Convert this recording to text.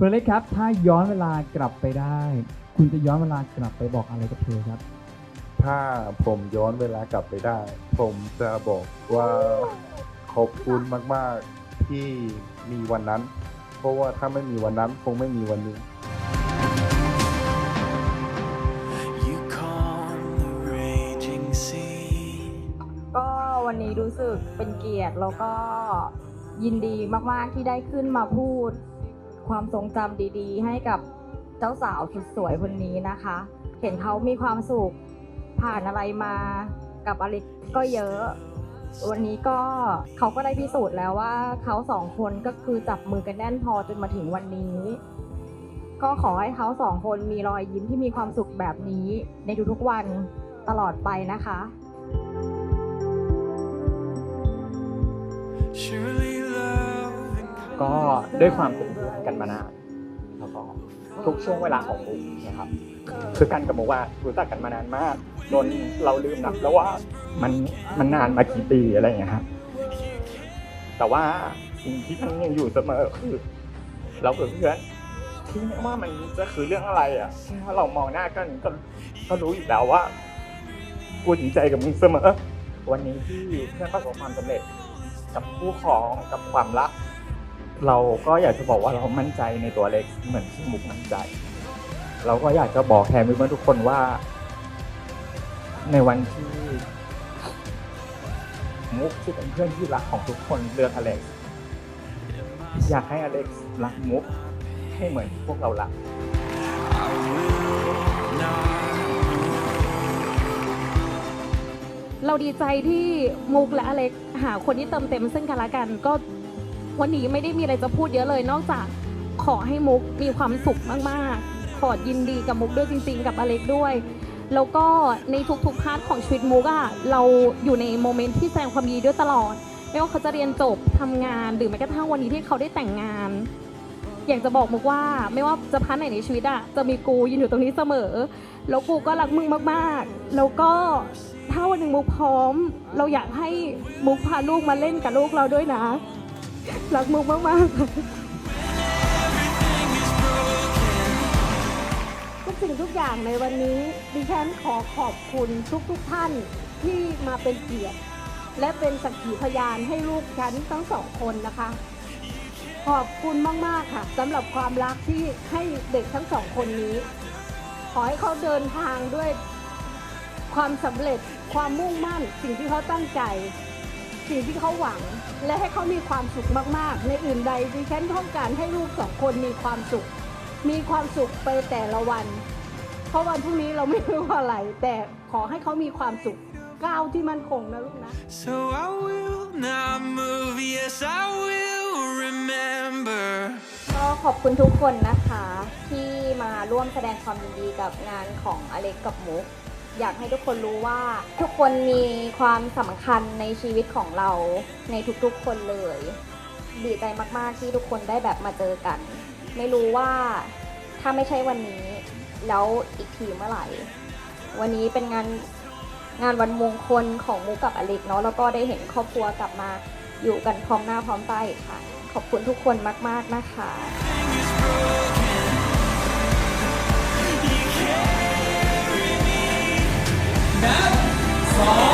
เฟรนเล็กครับ ถ้าย้อนเวลากลับไปได้ คุณจะย้อนเวลากลับไปบอกอะไรกับเธอครับ ถ้าผมย้อนเวลากลับไปได้ ผมจะบอกว่าขอบคุณมาก ๆ ที่มีวันนั้น เพราะว่าถ้าไม่มีวันนั้นคงไม่มีวันนี้ You calm the raging sea. ก็วันนี้รู้สึกเป็นเกียรติแล้วก็ยินดีมาก ๆ ที่ได้ขึ้นมาพูด ความทรงจำดีๆ ให้กับเจ้าสาวสุดสวยคนนี้นะคะ เห็นเขามีความสุขผ่านอะไรมากับอล็กก็เยอะ วันนี้ก็เขาก็ได้พิสูจน์แล้วว่าเขาสองคนก็คือจับมือกันแน่นพอจนมาถึงวันนี้ ก็ขอให้เขาสองคนมีรอยยิ้มที่มีความสุขแบบนี้ ในทุกๆวันตลอดไปนะคะ Surely ก็ด้วยความเป็นเพื่อนกันมานานแล้วก็ทุกช่วงเวลาของมุกนะครับคือกันกับมุกว่ารู้จักกันมานานมากจนเราลืมนับแล้วว่ามันมันนานมากี่ปีอะไรอย่างเงี้ยครับแต่ว่าสิ่งที่มันยังอยู่เสมอคือเราเป็นเพื่อนที่ไม่ว่ามันจะคือเรื่องอะไรอะถ้าเรามองหน้ากันก็ก็รู้อยู่แล้วว่ากูจริงใจกับมึงเสมอ วันนี้ที่เพื่อนประสบความสำเร็จกับคู่ครองกับความรัก เราก็อยากจะบอกว่าเรามั่นใจในตัวเล็กเหมือนที่มุกมั่นใจ เราก็อยากจะบอกแทนเพื่อนทุกคนว่า ในวันที่มุกที่เป็นเพื่อนที่รักของทุกคนเลือกอเล็กอยากให้อเล็กรักมุกให้เหมือนพวกเรารักเราดีใจที่มุกและอเล็กหาคนที่เติมเต็มซึ่งกันและกันก็ วันนี้ไม่ได้มีอะไรจะพูดเยอะเลย นอกจากขอให้มุกมีความสุขมากๆ ขอยินดีกับมุกด้วยจริง ๆ กับอเล็กด้วย แล้วก็ในทุกๆพาร์ทของชีวิตมุกอะเราอยู่ในโมเมนต์ที่แสดงความดีด้วยตลอด ไม่ว่าเขาจะเรียนจบทำงานหรือแม้กระทั่งวันนี้ที่เขาได้แต่งงาน อยากจะบอกมุกว่าไม่ว่าจะพาร์ทไหนในชีวิตอะจะมีกูยืนอยู่ตรงนี้เสมอ แล้วกูก็รักมึงมากๆ แล้วก็ถ้าวันหนึ่งมุกพร้อม เราอยากให้มุกพาลูกมาเล่นกับลูกเราด้วยนะ รักมุกมากๆทุกสิ่งทุกอย่างในวันนี้ดิฉันขอขอบคุณทุกๆทท่านที่มาเป็นเกียรติ และเป็นสักขีพยานให้ลูกฉันทั้งสองคนนะคะ ขอบคุณมากๆค่ะสำหรับความรักที่ให้เด็กทั้งสองคนนี้ ขอให้เขาเดินทางด้วยความสำเร็จความมุ่งมั่นสิ่งที่เขาตั้งใจ สิ่งที่เขาหวัง และให้เขามีความสุขมากๆ ในอื่นใดดิฉันต้องการให้ลูกสองคนมีความสุข มีความสุขไปแต่ละวัน เพราะวันพรุ่งนี้เราไม่รู้ว่าอะไร แต่ขอให้เขามีความสุขก้าวที่มั่นคงนะลูกนะ So I will not move. Yes, I will remember. ก็ขอบคุณทุกคนนะคะ ที่มาร่วมแสดงความยินดีกับงานของอเล็กกับมุก อยากให้ทุกคนรู้ว่า ทุกคนมีความสำคัญในชีวิตของเราในทุกๆคนเลย ดีใจมากๆที่ทุกคนได้แบบมาเจอกัน ไม่รู้ว่าถ้าไม่ใช่วันนี้ แล้วอีกทีเมื่อไหร่ วันนี้เป็นงานงานวันมงคลของมุกกับอเล็กเนาะแล้วก็ได้เห็นครอบครัวกลับมาอยู่กันพร้อมหน้าพร้อมตาอีกค่ะ ขอบคุณทุกคนมาก ๆ นะคะ Five, four,